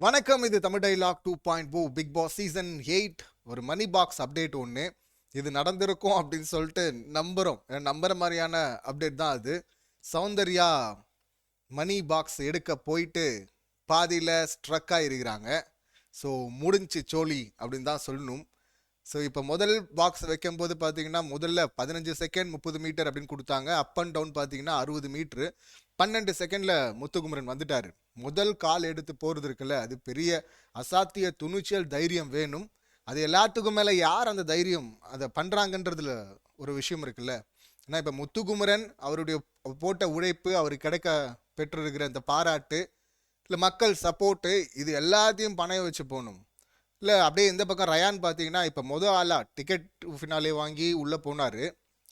வணக்கம் இது Tamil dialogue two point O Bigg Boss season eight ஒரு மணி பாக்ஸ் அப்டேட் ஒன்று இது நடந்திருக்கும் அப்படின்னு சொல்லிட்டு நம்புகிறோம் நம்புகிற மாதிரியான அப்டேட் தான் அது. சௌந்தர்யா மணி பாக்ஸ் எடுக்க போயிட்டு பாதியில் ஸ்ட்ரக் ஆகிருக்கிறாங்க ஸோ முடிஞ்சு சோழி அப்படின்னு தான் சொல்லணும். ஸோ இப்போ முதல் பாக்ஸ் வைக்கும்போது பார்த்தீங்கன்னா முதல்ல பதினஞ்சு செகண்ட் முப்பது மீட்டர் அப்படின்னு கொடுத்தாங்க. அப் அண்ட் டவுன் பார்த்தீங்கன்னா அறுபது மீட்ரு பன்னெண்டு செகண்டில் முத்துகுமரன் வந்துட்டார். முதல் கால் எடுத்து போகிறது இருக்குல்ல அது பெரிய அசாத்திய துணிச்சல் தைரியம் வேணும். அது எல்லாத்துக்கும் மேலே யார் அந்த தைரியம் அதை பண்ணுறாங்கன்றதுல ஒரு விஷயம் இருக்குல்ல. ஏன்னா இப்போ முத்துகுமரன் அவருடைய போட்ட உழைப்பு அவருக்கு கிடைக்க பெற்றிருக்கிற அந்த பாராட்டு இல்லை மக்கள் சப்போர்ட்டு இது எல்லாத்தையும் பணைய வச்சு போகணும். இல்லை அப்படியே இந்த பக்கம் ரயான் பார்த்தீங்கன்னா இப்போ மொதல் ஆளாக டிக்கெட் ஃபினாலே வாங்கி உள்ளே போனார்.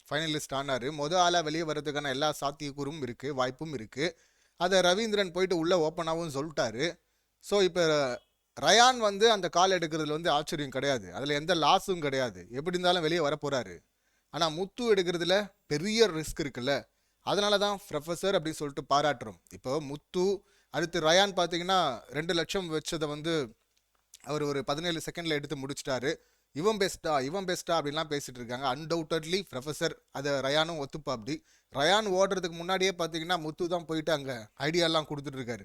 ஃபைனலிஸ்ட் ஆனார். மொதல் ஆளாக வெளியே வர்றதுக்கான எல்லா சாத்தியக்கூறும் இருக்குது வாய்ப்பும் இருக்குது அதை ரவீந்திரன் போயிட்டு உள்ளே ஓப்பனாகவும் சொல்லிட்டாரு. ஸோ இப்போ ரயான் வந்து அந்த கால் எடுக்கிறதுல வந்து ஆச்சரியம் கிடையாது. அதில் எந்த லாஸும் கிடையாது. எப்படி இருந்தாலும் வெளியே வரப்போகிறாரு ஆனால் முத்து எடுக்கிறதுல பெரிய ரிஸ்க் இருக்குல்ல. அதனால தான் ப்ரொஃபஸர் அப்படின்னு சொல்லிட்டு பாராட்டுறோம். இப்போ முத்து அடுத்து ரயான் பார்த்தீங்கன்னா ரெண்டு லட்சம் வச்சதை வந்து அவர் ஒரு பதினேழு செகண்டில் எடுத்து முடிச்சிட்டாரு. இவன் பெஸ்ட்டா இவன் பெஸ்ட்டா அப்படின்லாம் பேசிட்டு இருக்காங்க. அன்டவுட்டட்லி ப்ரொஃபஸர் அதை ரயானும் ஒத்துப்பா அப்படி. ரயான் ஓடுறதுக்கு முன்னாடியே பார்த்தீங்கன்னா முத்து தான் போயிட்டு அங்கே ஐடியாலாம் கொடுத்துட்ருக்காரு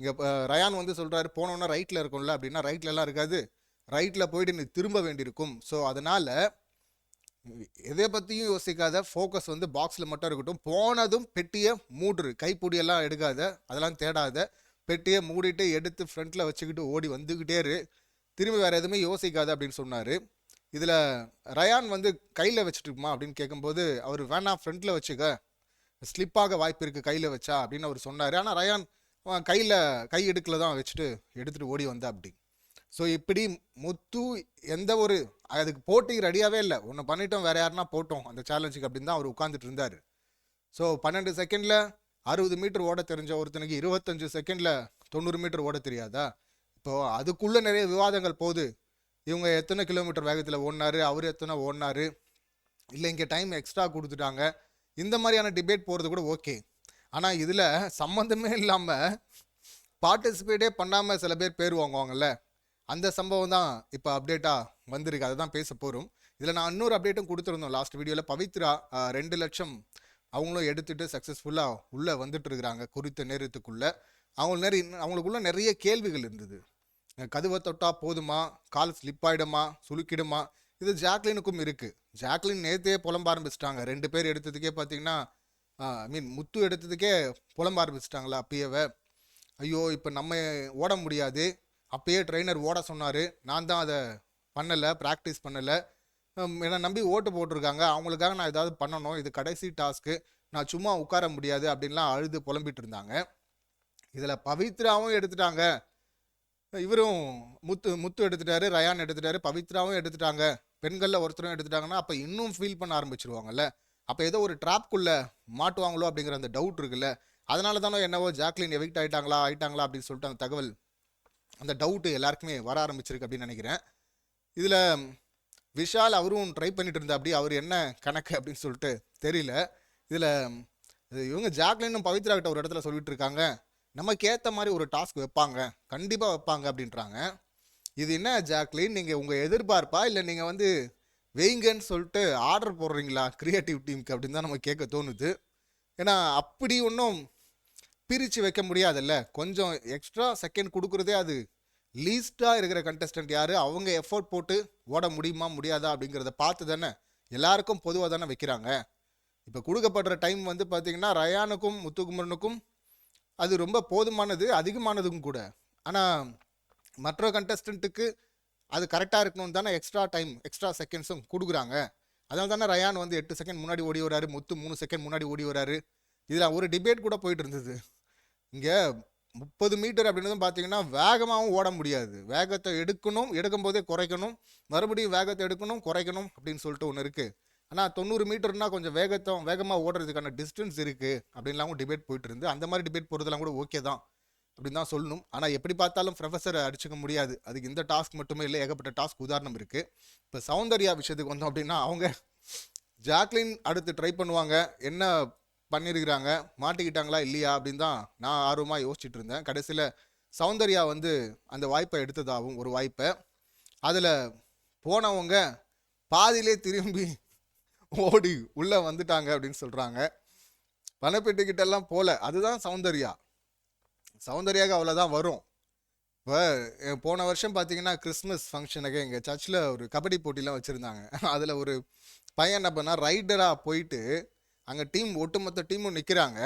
இங்கே ரயான் வந்து சொல்கிறாரு போனோன்னா ரைட்டில் இருக்கும்ல அப்படின்னா ரைட்லலாம் இருக்காது. ரைட்டில் போயிட்டு நீ திரும்ப வேண்டியிருக்கும். ஸோ அதனால் எதை பற்றியும் யோசிக்காத ஃபோக்கஸ் வந்து பாக்ஸில் மட்டும் இருக்கட்டும். போனதும் பெட்டியை மூடுரு கைப்பூடியெல்லாம் எடுக்காத அதெல்லாம் தேடாத பெட்டியை மூடிட்டு எடுத்து ஃப்ரண்ட்டில் வச்சுக்கிட்டு ஓடி வந்துக்கிட்டே இரு. திரும்பி வேறு எதுவுமே யோசிக்காது அப்படின்னு சொன்னார். இதில் ரயான் வந்து கையில் வச்சுட்டுமா அப்படின்னு கேட்கும்போது அவர் வேணாம் ஃப்ரண்ட்டில் வச்சுக்க. ஸ்லிப்பாக வாய்ப்பு இருக்குது கையில் வச்சா அப்படின்னு அவர் சொன்னார். ஆனால் ரயான் கையில் கை எடுக்கல தான் வச்சுட்டு எடுத்துகிட்டு ஓடி வந்தா அப்படி ஸோ இப்படி முத்து எந்த ஒரு அதுக்கு போட்டி ரெடியாகவே இல்லை. ஒன்று பண்ணிட்டோம் வேறு யாருன்னா போட்டோம் அந்த சேலஞ்சுக்கு அப்படின்னு தான் அவர் உட்காந்துட்டு இருந்தார். ஸோ பன்னெண்டு செகண்டில் அறுபது மீட்டர் ஓட தெரிஞ்ச ஒருத்தனுக்கு இருபத்தஞ்சு செகண்டில் தொண்ணூறு மீட்டர் ஓட தெரியாதா? இப்போ அதுக்குள்ளே நிறைய விவாதங்கள் போகுது. இவங்க எத்தனை கிலோமீட்டர் வேகத்தில் ஓடினாரு அவர் எத்தனை ஓடினாரு? இல்லை இங்கே டைம் எக்ஸ்ட்ரா கொடுத்துட்டாங்க. இந்த மாதிரியான டிபேட் போகிறது கூட ஓகே ஆனால் இதில் சம்மந்தமே இல்லாமல் பார்ட்டிசிபேட்டே பண்ணாமல் சில பேர் பேர் வாங்குவாங்கல்ல? அந்த சம்பவம் தான் இப்போ அப்டேட்டாக வந்திருக்கு. அதை தான் பேச போகிறோம் இதில் நான் இன்னொரு அப்டேட்டும் கொடுத்துருந்தோம். லாஸ்ட் வீடியோவில் பவித்ரா ரெண்டு லட்சம் அவங்களும் எடுத்துகிட்டு சக்ஸஸ்ஃபுல்லாக உள்ளே வந்துட்டு இருக்கிறாங்க குறித்த நேரத்துக்குள்ளே. அவங்க நிறைய அவங்களுக்குள்ள நிறைய கேள்விகள் இருந்தது. கதுவை தொட்டால் போதுமா? கால் ஸ்லிப் ஆகிடுமா சுலுக்கிடுமா இது ஜாக்லினுக்கும் இருக்குது ஜாக்லின் நேத்தே புலம்ப ஆரம்பிச்சிட்டாங்க. ரெண்டு பேர் எடுத்ததுக்கே பார்த்தீங்கன்னா ஐ மீன் முத்து எடுத்ததுக்கே புலம்ப ஆரம்பிச்சிட்டாங்களா அப்பயவே. ஐயோ இப்போ நம்ம ஓட முடியாது. அப்பயே ட்ரெயினர் ஓட சொன்னார். நான் தான் அதை பண்ணலை ப்ராக்டிஸ் பண்ணலை. என்னை நம்பி ஓட்டு போட்டிருக்காங்க. அவங்களுக்காக நான் ஏதாவது பண்ணணும். இது கடைசி டாஸ்க்கு நான் சும்மா உட்கார முடியாது அப்படின்லாம் அழுது புலம்பிட்டு இருந்தாங்க. இதில் பவித்ராவும் எடுத்துட்டாங்க. இவரும் முத்து முத்து எடுத்துட்டாரு ரயான் எடுத்துட்டாரு பவித்ராவும் எடுத்துட்டாங்க. பெண்களில் ஒருத்தரும் எடுத்துட்டாங்கன்னா அப்போ இன்னும் ஃபீல் பண்ண ஆரம்பிச்சிருவாங்கல்ல. அப்போ ஏதோ ஒரு ட்ராப்குள்ளே மாட்டுவாங்களோ அப்படிங்கிற அந்த டவுட் இருக்குல்ல. அதனால தானோ என்னவோ ஜாக்லின் எவிக்ட் ஆகிட்டாங்களா ஆயிட்டாங்களா அப்படின்னு சொல்லிட்டு அந்த தகவல் அந்த டவுட்டு எல்லாருக்குமே வர ஆரம்பிச்சிருக்கு அப்படின்னு நினைக்கிறேன். இதில் விஷால் அவரும் ட்ரை பண்ணிட்டு இருந்தா அப்படி அவர் என்ன கணக்கு அப்படின்னு சொல்லிட்டு தெரியல. இதில் இவங்க ஜாக்லினும் பவித்ரா கிட்ட ஒரு இடத்துல சொல்லிட்டு இருக்காங்க. நமக்கு ஏற்ற மாதிரி ஒரு டாஸ்க் வைப்பாங்க. கண்டிப்பாக வைப்பாங்க அப்படின்றாங்க. இது என்ன ஜாக்லின்? நீங்கள் உங்கள் எதிர்பார்ப்பா? இல்லை நீங்கள் வந்து வெயிங்கன்னு சொல்லிட்டு ஆர்டர் போடுறீங்களா? கிரியேட்டிவ் டீமுக்கு அப்படின்னு தான் நம்ம கேட்க தோணுது. ஏன்னா அப்படி ஒன்றும் பிரித்து வைக்க முடியாதுல்ல. கொஞ்சம் எக்ஸ்ட்ரா செகண்ட் கொடுக்குறதே அது லீஸ்ட்டாக இருக்கிற கண்டஸ்டன்ட் யார்? அவங்க எஃபோர்ட் போட்டு ஓட முடியுமா முடியாதா அப்படிங்கிறத பார்த்து தானே எல்லாருக்கும் பொதுவாக தானே வைக்கிறாங்க. இப்போ கொடுக்கப்படுற டைம் வந்து பார்த்தீங்கன்னா ரயானுக்கும் முத்துக்குமரனுக்கும் அது ரொம்ப போதுமானது அதிகமானதும் கூட. ஆனால் மற்ற கண்டஸ்டண்ட்டுக்கு அது கரெக்டாக இருக்கணும்னு தானே எக்ஸ்ட்ரா டைம் எக்ஸ்ட்ரா செகண்ட்ஸும் கொடுக்குறாங்க. அதனால தானே ரயான் வந்து எட்டு செகண்ட் முன்னாடி ஓடி வராரு முத்து மூணு செகண்ட் முன்னாடி ஓடி வராரு. இதில் ஒரு டிபேட் கூட போயிட்டு இருந்தது. இங்கே முப்பது மீட்டர் அப்படின்றதும் பார்த்தீங்கன்னா வேகமாகவும் ஓட முடியாது. வேகத்தை எடுக்கணும் எடுக்கும்போதே குறைக்கணும். மறுபடியும் வேகத்தை எடுக்கணும் குறைக்கணும் அப்படின்னு சொல்லிட்டு ஒன்று இருக்குது ஆனால் தொண்ணூறு மீட்டர்னா கொஞ்சம் வேகத்தை வேகமாக ஓடுறதுக்கான டிஸ்டன்ஸ் இருக்குது அப்படின்லாம் டிபேட் போயிட்டு இருந்து அந்த மாதிரி டிபேட் போகிறதுலாம் கூட ஓகே தான் அப்படின்னு தான் சொல்லணும். ஆனால் எப்படி பார்த்தாலும் ப்ரொஃபஸரை அடிச்சுக்க முடியாது. அதுக்கு இந்த டாஸ்க் மட்டுமே இல்லை ஏகப்பட்ட டாஸ்க் உதாரணம் இருக்குது இப்போ சௌந்தர்யா விஷயத்துக்கு வந்தோம் அப்படின்னா அவங்க ஜாக்லின் அடுத்து ட்ரை பண்ணுவாங்க. என்ன பண்ணியிருக்கிறாங்க மாட்டிக்கிட்டாங்களா இல்லையா அப்படின்னு தான் நான் ஆர்வமாக யோசிச்சுட்டு இருந்தேன். கடைசியில் சௌந்தர்யா வந்து அந்த வாய்ப்பை எடுத்ததாகவும் ஒரு வாய்ப்பை. அதில் போனவங்க பாதியிலே திரும்பி ஓடி உள்ளே வந்துட்டாங்க அப்படின்னு சொல்கிறாங்க பணப்பெட்டிக்கிட்ட எல்லாம் போல. அதுதான் சௌந்தர்யா. சௌந்தர்யாவுக்கு அவ்வளோதான் வரும். இப்போ போன வருஷம் பார்த்தீங்கன்னா கிறிஸ்மஸ் ஃபங்க்ஷனுக்கு எங்கள் சர்ச்சில் ஒரு கபடி போட்டிலாம் வச்சுருந்தாங்க. அதில் ஒரு பையன் என்ன பண்ணால் ரைடராக போயிட்டு அங்கே டீம் ஒட்டுமொத்த டீமும் நிற்கிறாங்க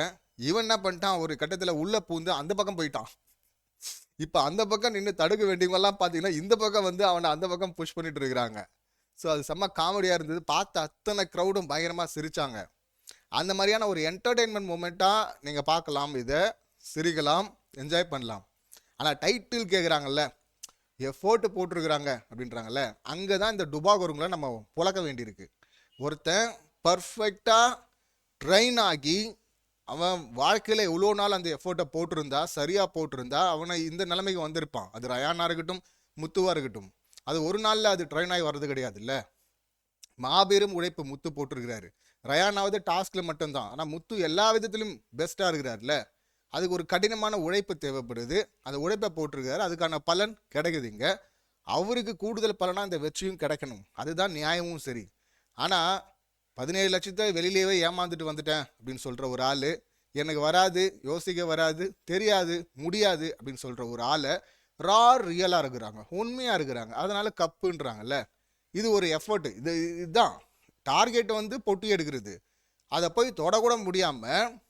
இவன் என்ன பண்ணிட்டான்? ஒரு கட்டத்தில் உள்ளே பூந்து அந்த பக்கம் போயிட்டான். இப்போ அந்த பக்கம் நின்று தடுக்க வேண்டியவங்கலாம் பார்த்தீங்கன்னா இந்த பக்கம் வந்து அவனை அந்த பக்கம் புஷ் பண்ணிட்டு இருக்கிறாங்க. ஸோ அது செம்ம காமெடியாக இருந்தது. பார்த்த அத்தனை க்ரௌடும் பயங்கரமாக சிரித்தாங்க அந்த மாதிரியான ஒரு என்டர்டெயின்மெண்ட் மூமெண்ட்டாக நீங்கள் பார்க்கலாம். இதை சிரிக்கலாம் என்ஜாய் பண்ணலாம். ஆனால் டைட்டில் கேட்குறாங்கல்ல எஃபோர்ட்டு போட்டிருக்கிறாங்க அப்படின்றாங்கல்ல அங்கே தான் இந்த டுபாகோருங்களை நம்ம புழக்க வேண்டியிருக்கு. ஒருத்தன் பர்ஃபெக்டாக ட்ரெயின் ஆகி அவன் வாழ்க்கையில் எவ்வளோ நாள் அந்த எஃபோர்ட்டை போட்டிருந்தா சரியாக போட்டிருந்தா அவனை இந்த நிலைமைக்கு வந்திருப்பான். அது ரயானா இருக்கட்டும் முத்துவாக இருக்கட்டும். அது ஒரு நாளில் அது ட்ரெயின் ஆகி வர்றது கிடையாது இல்லை மாபெரும் உழைப்பு முத்து போட்டிருக்கிறாரு. ரயானாவது டாஸ்கில் மட்டும்தான். ஆனால் முத்து எல்லா விதத்திலும் பெஸ்ட்டாக இருக்கிறார்ல? அதுக்கு ஒரு கடினமான உழைப்பு தேவைப்படுது. அந்த உழைப்பை போட்டிருக்காரு அதுக்கான பலன் கிடைக்குதுங்க அவருக்கு கூடுதல் பலனாக இந்த வெற்றியும் கிடைக்கணும். அதுதான் நியாயமும் சரி. ஆனால் பதினேழு லட்சத்தை வெளியிலேயே ஏமாந்துட்டு வந்துட்டேன் அப்படின்னு சொல்கிற ஒரு ஆள் எனக்கு வராது யோசிக்க வராது தெரியாது முடியாது அப்படின்னு சொல்கிற ஒரு ஆளை ரா ரியலாக இருக்கிறாங்க. உண்மையாக இருக்கிறாங்க. அதனால் கப்புன்றாங்கல்ல? இது ஒரு எஃபர்ட் இது இதுதான். டார்கெட் வந்து பொட்டி எடுக்கிறது. அதை போய் தொடக்கூட முடியாமல்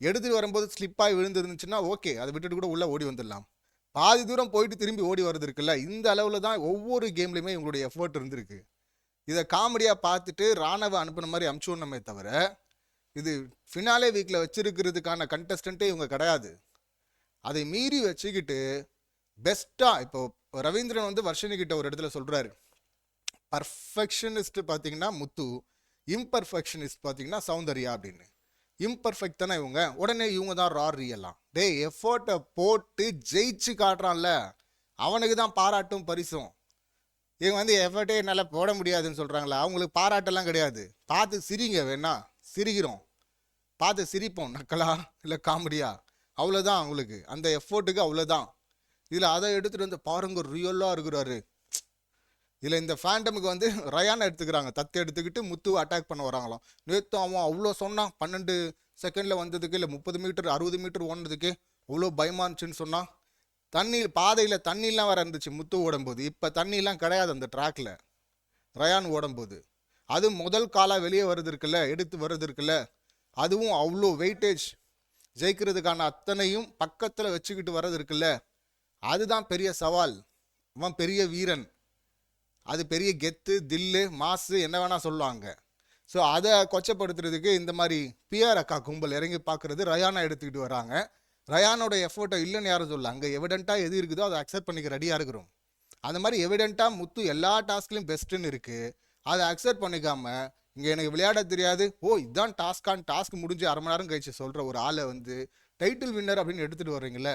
எடுத்துகிட்டு வரும்போது ஸ்லிப்பாகி விழுந்துருந்துச்சுன்னா ஓகே அதை விட்டுட்டு கூட உள்ளே ஓடி வந்துடலாம். பாதி தூரம் போயிட்டு திரும்பி ஓடி வர்றது இருக்குல்ல? இந்த அளவில் தான் ஒவ்வொரு கேம்லையுமே இவங்களுடைய எஃபர்ட் இருந்திருக்கு. இதை காமெடியாக பார்த்துட்டு ராணவ அனுப்புன மாதிரி அமுச்சுடணுமே தவிர இது ஃபினாலே வீக்கில் வச்சிருக்கிறதுக்கான கண்டஸ்டண்ட்டே இவங்க கிடையாது. அதை மீறி வச்சுக்கிட்டு பெஸ்ட்டாக இப்போ ரவீந்திரன் வந்து வர்ஷினி கிட்ட ஒரு இடத்துல சொல்கிறாரு பர்ஃபெக்ஷனிஸ்ட் பார்த்தீங்கன்னா முத்து இம்பர்ஃபெக்ஷனிஸ்ட் பார்த்தீங்கன்னா சௌந்தர்யா அப்படின்னு. இம்பர்ஃபெக்ட் தானே இவங்க? உடனே இவங்க தான் ரா ரியலாம் டே எஃபோர்ட்டை போட்டு ஜெயிச்சு காட்டுறான்ல. அவனுக்கு தான் பாராட்டும் பரிசும். இவங்க வந்து எஃபர்ட்டே என்னால் போட முடியாதுன்னு சொல்கிறாங்களா அவங்களுக்கு பாராட்டெல்லாம் கிடையாது. பார்த்து சிரிங்க வேணா. சிரிக்கிறோம். பார்த்து சிரிப்போம் நக்கலா? இல்லை காமெடியா? அவ்வளோதான் அவங்களுக்கு. அந்த எஃபோர்ட்டுக்கு அவ்வளோதான் இதில் அதை எடுத்துகிட்டு வந்து பாருங்க ரியலாக இருக்கிறாரு. இதில் இந்த ஃபேண்டமுக்கு வந்து ரயானை எடுத்துக்கிறாங்க. தத்து எடுத்துக்கிட்டு முத்துவை அட்டாக் பண்ண வராங்களாம். நேற்று அவன் அவ்வளோ சொன்னான். பன்னெண்டு செகண்டில் வந்ததுக்கு இல்லை முப்பது மீட்டர் அறுபது மீட்டர் ஓடுனதுக்கு அவ்வளோ பயமா இருந்துச்சுன்னு சொன்னான். தண்ணி பாதையில் தண்ணிலாம் வேற இருந்துச்சு முத்து ஓடும்போது. இப்போ தண்ணிலாம் கிடையாது அந்த ட்ராக்ல ரயான் ஓடும்போது. அது முதல் காலாக வெளியே வருது இருக்குல்ல எடுத்து வருது இருக்குல்ல அதுவும் அவ்வளோ வெயிட்டேஜ் ஜெயிக்கிறதுக்கான அத்தனையும் பக்கத்தில் வச்சுக்கிட்டு வர்றது இருக்குல்ல அதுதான் பெரிய சவால். அவன் பெரிய வீரன். அது பெரிய கெத்து தில்லு மாசு என்ன வேணால் சொல்லுவாங்க. ஸோ அதை கொச்சப்படுத்துறதுக்கு இந்த மாதிரி பிஆர் அக்கா கும்பல் இறங்கி பார்க்குறது ரயானா எடுத்துக்கிட்டு வராங்க. ரயானோட எஃபோர்ட்டை இல்லைன்னு யாரும் சொல்லல. அங்கே எவிடெண்ட்டாக எது இருக்குதோ அதை அக்செப்ட் பண்ணிக்க ரெடியாக இருக்கிறோம். அந்த மாதிரி எவிடெண்ட்டாக முத்து எல்லா டாஸ்க்லையும் பெஸ்ட்டுன்னு இருக்குது அதை அக்செப்ட் பண்ணிக்காமல் இங்கே எனக்கு விளையாட தெரியாது. ஓ இதுதான் டாஸ்கான் டாஸ்க் முடிஞ்சு அரை மணி நேரம் கழிச்சு சொல்கிற ஒரு ஆளை வந்து டைட்டில் வின்னர் அப்படின்னு எடுத்துகிட்டு வர்றீங்களே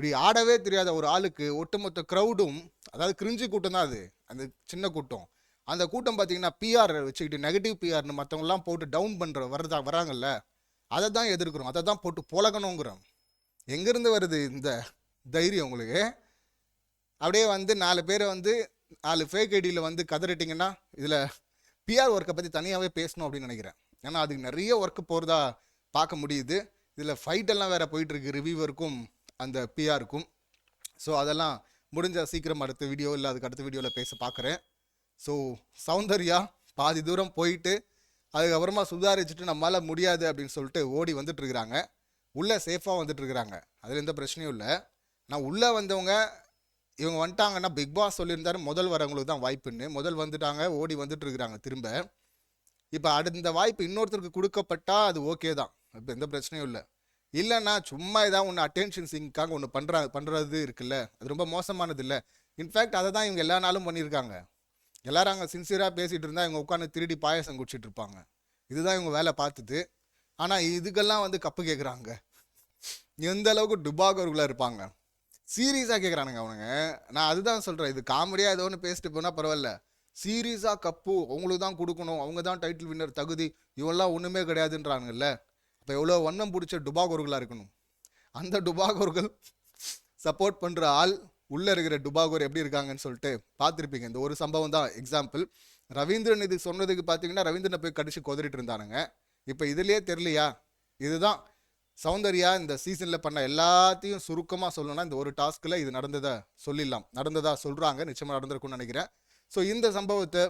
இப்படி ஆடவே தெரியாத ஒரு ஆளுக்கு ஒட்டுமொத்த க்ரௌடும் அதாவது கிரிஞ்சு கூட்டம் தான் அது. அந்த சின்ன கூட்டம். அந்த கூட்டம் பார்த்தீங்கன்னா பிஆர் வச்சுக்கிட்டு நெகட்டிவ் பிஆர்னு மற்றவங்கலாம் போட்டு டவுன் பண்ணுற வரதா வராங்கல்ல அதை தான் எதிர்க்கிறோம். அதை தான் போட்டு புழகணுங்கிறோம் எங்கேருந்து வருது இந்த தைரியம் உங்களுக்கு? அப்படியே வந்து நாலு பேரை வந்து நாலு ஃபேக் ஐடியில் வந்து கதறிட்டிங்கன்னா இதில் பிஆர் ஒர்க்கை பற்றி தனியாகவே பேசணும் அப்படின்னு நினைக்கிறேன். ஏன்னா அதுக்கு நிறைய ஒர்க்கு போகிறதா பார்க்க முடியுது. இதில் ஃபைட்டெல்லாம் வேறு போயிட்டுருக்கு ரிவ்யூவருக்கும் அந்த பிஆருக்கும் ஸோ அதெல்லாம் முடிஞ்ச சீக்கிரம் அடுத்த வீடியோ இல்லை அதுக்கு அடுத்த வீடியோவில் பேச பார்க்குறேன் ஸோ சௌந்தர்யா பாதி தூரம் போயிட்டு அதுக்கப்புறமா சுதாரிச்சுட்டு நம்மளால் முடியாது அப்படின்னு சொல்லிட்டு ஓடி வந்துட்டுருக்குறாங்க உள்ளே சேஃபாக வந்துட்டுருக்குறாங்க அதில் எந்த பிரச்சனையும் இல்லை. நான் உள்ளே வந்தவங்க இவங்க வந்துட்டாங்கன்னா பிக் பாஸ் சொல்லியிருந்தாரு. முதல் வரவங்களுக்கு தான் வாய்ப்புன்னு. முதல் வந்துட்டாங்க ஓடி வந்துட்டுருக்குறாங்க திரும்ப. இப்போ அடுத்த இந்த வாய்ப்பு இன்னொருத்தருக்கு கொடுக்கப்பட்டால் அது ஓகே தான். இப்போ எந்த பிரச்சனையும் இல்லை. இல்லைன்னா சும்மா ஏதாவது ஒன்று அட்டென்ஷன் சிங்க்காக ஒன்று பண்ணுறா பண்ணுறது இருக்குல்ல. அது ரொம்ப மோசமானது இல்லை இன்ஃபேக்ட் அதை தான் இவங்க எல்லா நாளும் பண்ணியிருக்காங்க. எல்லாரும் அங்கே சின்சியராக பேசிகிட்டு இருந்தால் இவங்க உட்காந்து திருடி பாயசம் குடிச்சிட்டு இருப்பாங்க. இதுதான் இவங்க வேலை பார்த்துது. ஆனால் இதுக்கெல்லாம் வந்து கப்பு கேட்குறாங்க எந்த அளவுக்கு டுபாகர்களாக இருப்பாங்க. சீரியஸாக கேட்குறானுங்க அவனுங்க. நான் அதுதான் சொல்கிறேன் இது காமெடியாக ஏதோ ஒன்று பேசிட்டு போனால் பரவாயில்ல. சீரியஸாக கப்பு. அவங்களுக்கு தான் கொடுக்கணும். அவங்க தான் டைட்டில் வின்னர் தகுதி. இவெல்லாம் ஒன்றுமே கிடையாதுன்றானுங்கல்ல. அப்போ எவ்வளோ வண்ணம் பிடிச்ச டுபாகோர்களாக இருக்கணும். அந்த டுபாகோர்கள் சப்போர்ட் பண்ணுற ஆள் உள்ளே இருக்கிற டுபாகோர் எப்படி இருக்காங்கன்னு சொல்லிட்டு பார்த்துருப்பீங்க. இந்த ஒரு சம்பவம் தான் எக்ஸாம்பிள் ரவீந்திரன் இது சொன்னதுக்கு பார்த்தீங்கன்னா ரவீந்திரனை போய் கடிச்சு கொதறிட்டு இருந்தானுங்க. இப்போ இதுலேயே தெரியலையா? இதுதான் சௌந்தர்யா இந்த சீசனில் பண்ண எல்லாத்தையும் சுருக்கமாக சொல்லணும்னா இந்த ஒரு டாஸ்கில் இது நடந்ததை சொல்லிடலாம். நடந்ததாக சொல்கிறாங்க நிச்சயமாக நடந்திருக்கும்னு நினைக்கிறேன். ஸோ இந்த சம்பவத்தை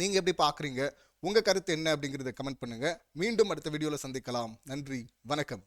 நீங்கள் எப்படி பார்க்குறீங்க? உங்கள் கருத்து என்ன அப்படிங்கிறத கமெண்ட் பண்ணுங்கள் மீண்டும் அடுத்த வீடியோவில் சந்திக்கலாம். நன்றி. வணக்கம்.